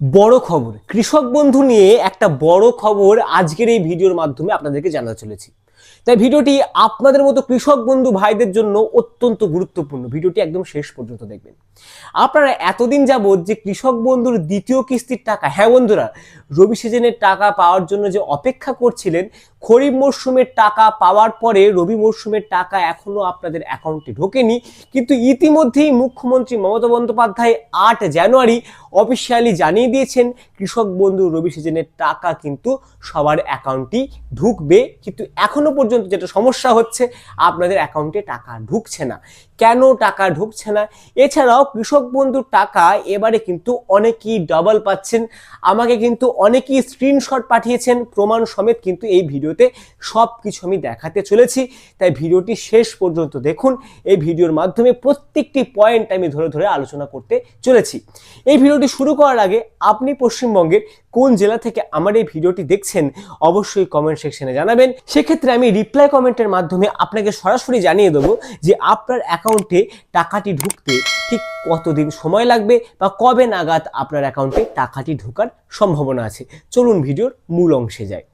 বড় খবর। কৃষক বন্ধু নিয়ে একটা বড় খবর আজকের এই ভিডিওর মাধ্যমে আপনাদেরকে জানাতে চলেছি। তাই ভিডিওটি আপনাদের মতো কৃষক বন্ধু ভাইদের জন্য অত্যন্ত গুরুত্বপূর্ণ। ভিডিওটি একদম শেষ পর্যন্ত দেখবেন। আপনারা এতদিন যাবৎ যে কৃষক বন্ধুর দ্বিতীয় কিস্তির টাকা হ্যাঁ বন্ধুরা, রবি সিজনের টাকা পাওয়ার জন্য যে অপেক্ষা করছিলেন খরিফ মরশুমের টাকা পাওয়ার পরে রবি মরশুমের টাকা এখনও আপনাদের অ্যাকাউন্টে ঢোকেনি। কিন্তু ইতিমধ্যেই মুখ্যমন্ত্রী মমতা বন্দ্যোপাধ্যায় আট জানুয়ারি অফিসিয়ালি জানিয়ে দিয়েছেন, কৃষক বন্ধু রবি সিজনের টাকা কিন্তু সবার অ্যাকাউন্টেই ঢুকবে। কিন্তু এখনও পর্যন্ত যেটা সমস্যা হচ্ছে, আপনাদের অ্যাকাউন্টে টাকা ঢুকছে না। কেন টাকা ঢুকছে না? এছাড়াও কৃষক বন্ধুর টাকা এবারে কিন্তু অনেকেই ডাবল পাচ্ছেন। আমাকে কিন্তু অনেকেই স্ক্রিনশট পাঠিয়েছেন, প্রমাণ সমেত কিন্তু এই ভিডিওতে সব কিছু আমি দেখাতে চলেছি। তাই ভিডিওটি শেষ পর্যন্ত দেখুন। এই ভিডিওর মাধ্যমে প্রত্যেকটি পয়েন্ট আমি ধরে ধরে আলোচনা করতে চলেছি। এই ভিডিওটি শুরু করার আগে আপনি পশ্চিমবঙ্গের কোন জেলা থেকে আমার এই ভিডিওটি দেখছেন, অবশ্যই কমেন্ট সেকশনে জানাবেন। সেক্ষেত্রে আমি রিপ্লাই কমেন্টের মাধ্যমে আপনাকে সরাসরি জানিয়ে দেবো যে আপনার অ্যাকাউন্টে টাকাটি ঢুকতে ঠিক কতদিন সময় লাগবে বা কবে নাগাদ আপনার অ্যাকাউন্টে টাকাটি ঢোকার সম্ভাবনা আছে। চলুন ভিডিওর মূল অংশে যাই।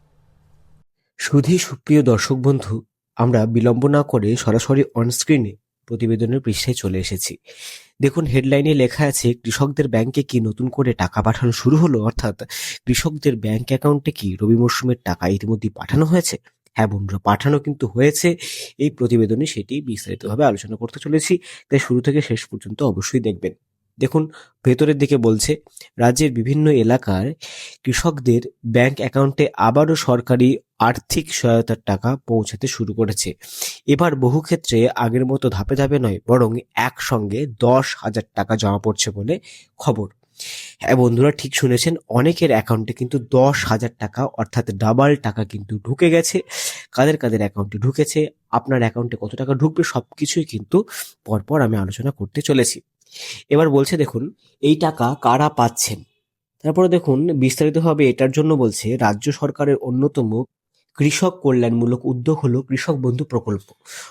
সুধী সুপ্রিয় দর্শক বন্ধু, আমরা বিলম্ব না করে সরাসরি অনস্ক্রিনে প্রতিবেদনের পৃষ্ঠায় চলে এসেছি। দেখুন হেডলাইনে লেখা আছে, কৃষকদের ব্যাংকে কি নতুন করে টাকা পাঠানো শুরু হলো? অর্থাৎ, কৃষকদের ব্যাংক অ্যাকাউন্টে কি রবি মরশুমের টাকা ইতিমধ্যে পাঠানো হয়েছে? হ্যাঁ বন্ধুরা, পাঠানো কিন্তু হয়েছে। এই প্রতিবেদনে সেটি বিস্তারিতভাবে আলোচনা করতে চলেছি। তাই শুরু থেকে শেষ পর্যন্ত অবশ্যই দেখবেন। দেখুন, ভেতরের দিকে বলছে, রাজ্যের বিভিন্ন এলাকার কৃষকদের ব্যাংক অ্যাকাউন্টে আবারও সরকারি আর্থিক সহায়তার টাকা পৌঁছাতে শুরু করেছে। এবার বহু ক্ষেত্রে আগের মতো ধাপে ধাপে নয়, বরং একসঙ্গে দশ হাজার টাকা জমা পড়ছে বলে খবর। হ্যাঁ বন্ধুরা, ঠিক শুনেছেন, অনেকের অ্যাকাউন্টে কিন্তু দশ হাজার টাকা, অর্থাৎ ডাবল টাকা কিন্তু ঢুকে গেছে। কাদের কাদের অ্যাকাউন্টে ঢুকেছে, আপনার অ্যাকাউন্টে কত টাকা ঢুকবে সব কিছুই কিন্তু পরপর আমি আলোচনা করতে চলেছি। এবার বলছে, দেখুন, এই টাকা কারা পাচ্ছেন? তারপরে দেখুন বিস্তারিতভাবে এটার জন্য বলছে, রাজ্য সরকারের অন্যতম কৃষক কল্যাণমূলক উদ্যোগ হলো কৃষক বন্ধু প্রকল্প।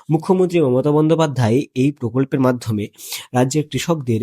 মুখ্যমন্ত্রী মমতা বন্দ্যোপাধ্যায় এই প্রকল্পের মাধ্যমে রাজ্যের কৃষকদের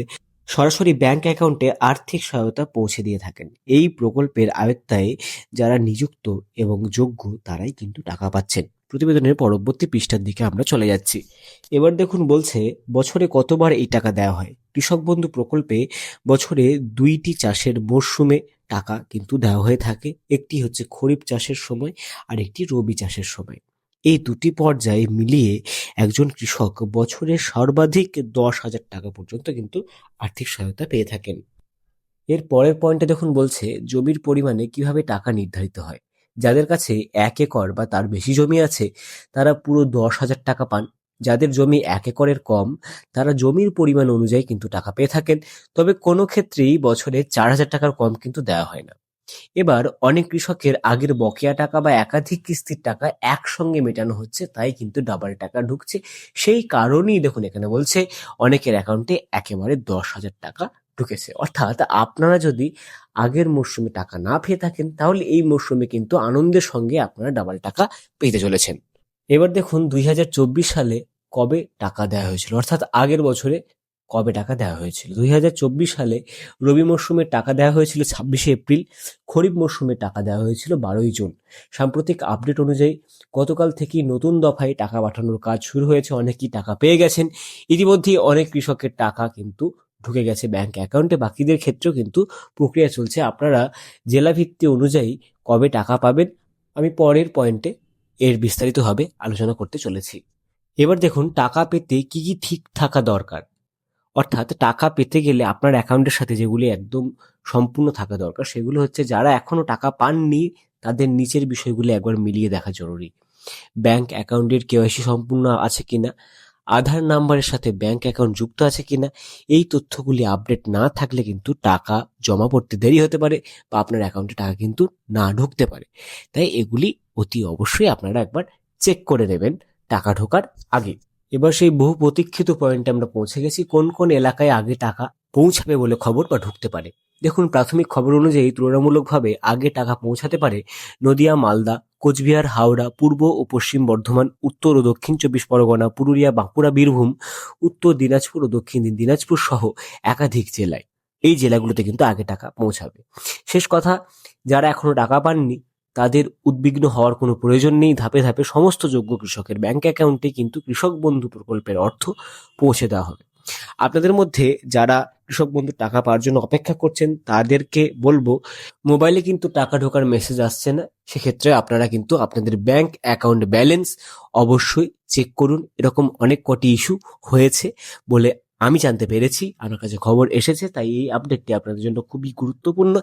সরাসরি ব্যাংক অ্যাকাউন্টে আর্থিক সহায়তা পৌঁছে দিয়ে থাকেন। এই প্রকল্পের আয়ত্তায় যারা নিযুক্ত এবং যোগ্য, তারাই কিন্তু টাকা পাচ্ছেন। প্রতিবেদনের পরবর্তী পৃষ্ঠার দিকে আমরা চলে যাচ্ছি। এবার দেখুন বলছে, বছরে কতবার এই টাকা দেওয়া হয়? কৃষক বন্ধু প্রকল্পে বছরে দুইটি চাষের মরশুমে টাকা কিন্তু দেওয়া হয়ে থাকে। একটি হচ্ছে খরিফ চাষের সময়, আর একটি রবি চাষের সময়। এই দুটি পর্যায়ে মিলিয়ে একজন কৃষক বছরে সর্বাধিক দশ হাজার টাকা পর্যন্ত কিন্তু আর্থিক সহায়তা পেয়ে থাকেন। এর পরের পয়েন্টে দেখুন বলছে, জমির পরিমাণে কীভাবে টাকা নির্ধারিত হয়? যাদের কাছে এক একর বা তার বেশি জমি আছে, তারা পুরো দশ হাজার টাকা পান। যাদের জমি এক একরের কম, তারা জমির পরিমাণ অনুযায়ী কিন্তু টাকা পেয়ে থাকেন। তবে কোনো ক্ষেত্রেই বছরে চার হাজার টাকার কম কিন্তু দেওয়া হয় না। এবার অনেক কৃষকের আগের বকেয়া টাকা বা একাধিক কিস্তির টাকা একসঙ্গে মেটানো হচ্ছে, তাই কিন্তু ডাবল টাকা ঢুকছে। সেই কারণেই দেখুন, এখানে বলছে অনেকের অ্যাকাউন্টে একেবারে দশ হাজার টাকা ঢুকেছে। অর্থাৎ আপনারা যদি আগের মরশুমে টাকা না পেয়ে থাকেন, তাহলে এই মরশুমে কিন্তু আনন্দের সঙ্গে আপনারা ডাবল টাকা পেতে চলেছেন। এবার দেখুন, দুই হাজার চব্বিশ সালে কবে টাকা দেওয়া হয়েছিল? অর্থাৎ আগের বছরে কবে টাকা দেওয়া হয়েছিল? দুই হাজার চব্বিশ সালে রবি মরশুমে টাকা দেওয়া হয়েছিল ছাব্বিশে এপ্রিল, খরিফ মরশুমে টাকা দেওয়া হয়েছিল বারোই জুন। সাম্প্রতিক আপডেট অনুযায়ী গতকাল থেকেই নতুন দফায় টাকা পাঠানোর কাজ শুরু হয়েছে, অনেকেই টাকা পেয়ে গেছেন। ইতিমধ্যেই অনেক কৃষকের টাকা কিন্তু ঢুকে গেছে ব্যাংক অ্যাকাউন্টে বাকিদের ক্ষেত্রেও কিন্তু প্রক্রিয়া চলছে। আপনারা জেলা ভিত্তি অনুযায়ী কবে টাকা পাবেন, আমি পরের পয়েন্টে এর বিস্তারিতভাবে আলোচনা করতে চলেছি। এবার দেখুন, টাকা পেতে কি কি ঠিক থাকা দরকার? অর্থাৎ টাকা পেতে গেলে আপনার অ্যাকাউন্টের সাথে যেগুলি একদম সম্পূর্ণ থাকা দরকার, সেগুলো হচ্ছে যারা এখনও টাকা পাননি, তাদের নিচের বিষয়গুলো একবার মিলিয়ে দেখা জরুরি। ব্যাংক অ্যাকাউন্টের কেওয়াইসি সম্পূর্ণ আছে কিনা আধার নাম্বারের সাথে ব্যাংক অ্যাকাউন্ট যুক্ত আছে কিনা, এই তথ্যগুলি আপডেট না থাকলে কিন্তু টাকা জমা পড়তে দেরি হতে পারে বা আপনার অ্যাকাউন্টে টাকা কিন্তু না ঢুকতে পারে। তাই এগুলি অতি অবশ্যই আপনারা একবার চেক করে নেবেন টাকা ঢোকার আগে। এবার সেই বহু প্রতীক্ষিত পয়েন্টে আমরা পৌঁছে গেছি, কোন কোন এলাকায় আগে টাকা পৌঁছাবে বলে খবর বা ঢুকতে পারে। দেখুন, প্রাথমিক খবর অনুযায়ী তুলনামূলকভাবে আগে টাকা পৌঁছাতে পারে নদিয়া, মালদা কোচবিহার, হাওড়া, পূর্ব ও পশ্চিম বর্ধমান, উত্তর ও দক্ষিণ চব্বিশ পরগনা, পুরুলিয়া, বাঁকুড়া, বীরভূম, উত্তর দিনাজপুর ও দক্ষিণ দিনাজপুর সহ একাধিক জেলায়। এই জেলাগুলোতে কিন্তু আগে টাকা পৌঁছাবে। শেষ কথা, যারা এখনও টাকা পাননি, তাদের উদ্বিগ্ন হওয়ার কোনো প্রয়োজন নেই। ধাপে ধাপে সমস্ত যোগ্য কৃষকের ব্যাংক অ্যাকাউন্টে কিন্তু কৃষক বন্ধু প্রকল্পের অর্থ পৌঁছে দেওয়া হবে। আপনাদের মধ্যে যারা কৃষক বন্ধু টাকা পাওয়ার জন্য অপেক্ষা করছেন, তাদেরকে বলব, মোবাইলে কিন্তু টাকা ঢোকার মেসেজ আসছে না। সেক্ষেত্রে আপনারা কিন্তু আপনাদের ব্যাংক অ্যাকাউন্ট ব্যালেন্স অবশ্যই চেক করুন। এরকম অনেক কটি ইস্যু হয়েছে বলে আমি জানতে পেরেছি। আমার কাছে খবর এসেছে, তাই এই আপডেটটি আপনাদের জন্য খুবই গুরুত্বপূর্ণ।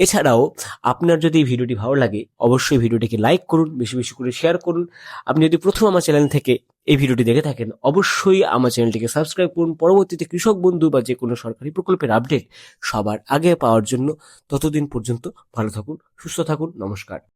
এছাড়াও আপনার যদি ভিডিওটি ভালো লাগে, অবশ্যই ভিডিওটিকে লাইক করুন, বেশি বেশি করে শেয়ার করুন। আপনি যদি প্রথম আমার চ্যানেল থেকে এই ভিডিওটি দেখে থাকেন, অবশ্যই আমার চ্যানেলটিকে সাবস্ক্রাইব করুন। পরবর্তীতে কৃষক বন্ধু বা যে কোনো সরকারি প্রকল্পের আপডেট সবার আগে পাওয়ার জন্য ততদিন পর্যন্ত ভালো থাকুন, সুস্থ থাকুন, নমস্কার।